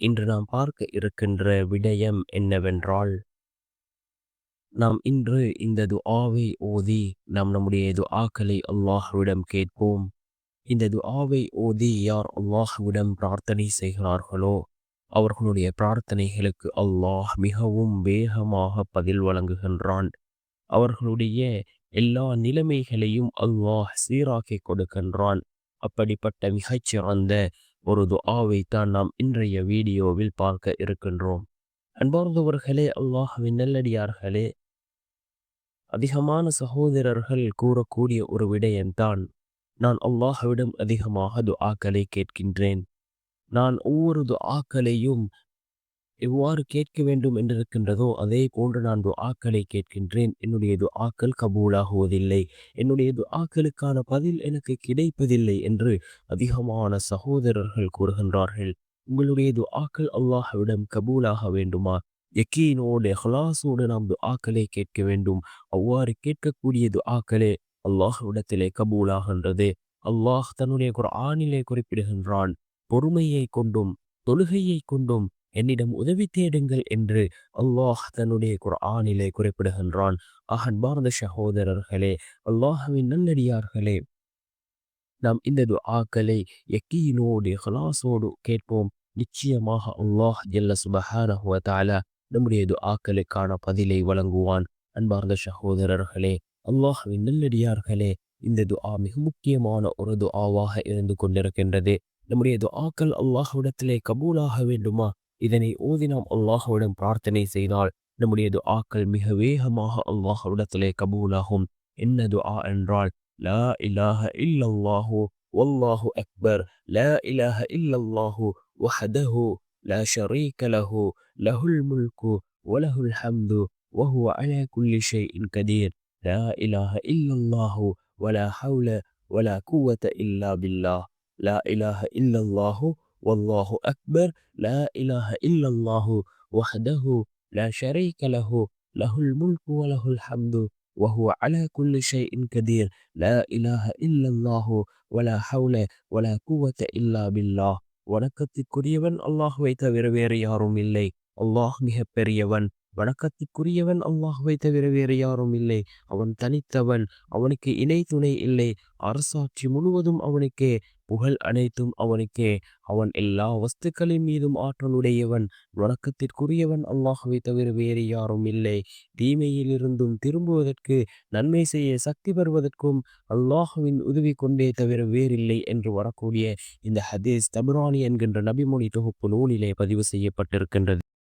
இன்று நாம் பார்க்க இருக்கின்ற விடயம் என்னவென்றால் நாம் இன்று இந்த துஆவை ஓதி நாம் நம்முடைய துஆக்களை அல்லாஹ்விடம் கேட்போம். இந்த துஆவை ஓதி யார் அல்லாஹ்விடம் பிரார்த்தனை செய்கிறார்களோ அவர்களுடைய பிரார்த்தனைகளுக்கு அல்லாஹ் மிகவும் வேகமாக பதில் வழங்குகின்றான். அவர்களுடைய எல்லா நிலைமைகளையும் அல்லாஹ் சீராக்கி கொடுக்கின்றான். அப்படிப்பட்ட மிகச்சிறந்த ஒரு துஆவை தான் நாம் இன்றைய வீடியோவில் பார்க்க இருக்கின்றோம். அன்பார்ந்தவர்களே அல்லாஹுவின் நல்லடியார்களே அதிகமான சகோதரர்கள் கூறக்கூடிய ஒரு விடயம்தான் நான் அல்லாஹுவிடம் அதிகமாக துஆக்களை கேட்கின்றேன். நான் ஒவ்வொரு துஆக்களையும் எவ்வாறு கேட்க வேண்டும் என்றிருக்கின்றதோ அதே போன்று நான் துஆக்களை கேட்கின்றேன். என்னுடைய துஆக்கள் கபூலாகுவதில்லை. என்னுடைய துஆக்களுக்கான பதில் எனக்கு கிடைப்பதில்லை என்று அதிகமான சகோதரர்கள் கூறுகின்றார்கள். உங்களுடைய துஆக்கள் அல்லாஹ்விடம் கபூலாக வேண்டுமா? யக்கீனோடு ஹலாசோடு நாம் துஆக்களை கேட்க வேண்டும். அவ்வாறு கேட்கக்கூடிய துஆக்களே அல்லாஹ்விடத்திலே கபூலாகின்றது. அல்லாஹ் தன்னுடைய குர்ஆனிலே குறிப்பிடுகின்றான். பொறுமையை கொண்டும் தொழுகையை கொண்டும் என்னிடம் உதவி தேடுங்கள் என்று அல்லாஹ் தன்னுடைய குர்ஆனிலே குறிப்பிடுகின்றான். அன்பார்ந்த சகோதரர்களே அல்லாஹ்வின் நல்லடியார்களே நாம் இந்த துஆக்களை எக்கீனோடு ஹலாசோடு கேட்போம். நிச்சயமாக அல்லாஹ் ஜல்ல சுபஹானஹுவத்தால நம்முடைய துஆக்களுக்கான பதிலை வழங்குவான். அன்பார்ந்த சகோதரர்களே அல்லாஹ்வின் நல்லடியார்களே இந்த துஆ மிக முக்கியமான ஒரு துஆவாக இருந்து கொண்டிருக்கின்றது. நம்முடைய துஆக்கள் அல்லாஹ்விடத்திலே கபூலாக வேண்டுமா? இதனை ஓதி நாம் அல்லாஹ்விடம் பிரார்த்தனை செய்தால் நம்முடைய துஆக்கள் மிக வேகமாக அல்லாஹ்விடத்திலே கபூலாகும் என்ன துஆ என்றால் லா இலாஹ இல்லல்லாஹு வல்லாஹு அக்பர் லா இலாஹ இல்லல்லாஹு வஹதஹு லா ஷரீக லஹு லஹுல் முல்கு வலஹுல் ஹம்து وهو على كل شيء قدير لا إله إلا الله ولا حول ولا قوة إلا بالله لا إله إلا الله والله أكبر لا إله إلا الله وحده لا شريك له له الملك وله الحمد وهو على كل شيء قدير لا إله إلا الله ولا حول ولا قوة إلا بالله வணக்கத்திற்குரியவன் அல்லாஹுவை தவிர வேறு யாரும் இல்லை அல்லாஹ் மிக பெரியவன் வணக்கத்திற்குரியவன் அல்லாஹுவை தவிர வேறு யாரும் இல்லை அவன் தனித்தவன் அவனுக்கு இணை துணை இல்லை அரசாட்சி முழுவதும் அவனுக்கே புகழ் அனைத்தும் அவனுக்கே. அவன் எல்லா வஸ்துக்களின் மீதும் ஆற்றலுடையவன் வணக்கத்திற்குரியவன் அல்லாஹுவை தவிர வேறு யாரும் இல்லை. தீமையிலிருந்தும் திரும்புவதற்கு நன்மை செய்ய சக்தி பெறுவதற்கும் அல்லாஹுவின் உதவி கொண்டே தவிர வேறில்லை என்று வரக்கூடிய இந்த ஹதீஸ் தபுரானி என்கின்ற நபிமொழி தொகுப்பு நூலிலே பதிவு செய்யப்பட்டிருக்கின்றது.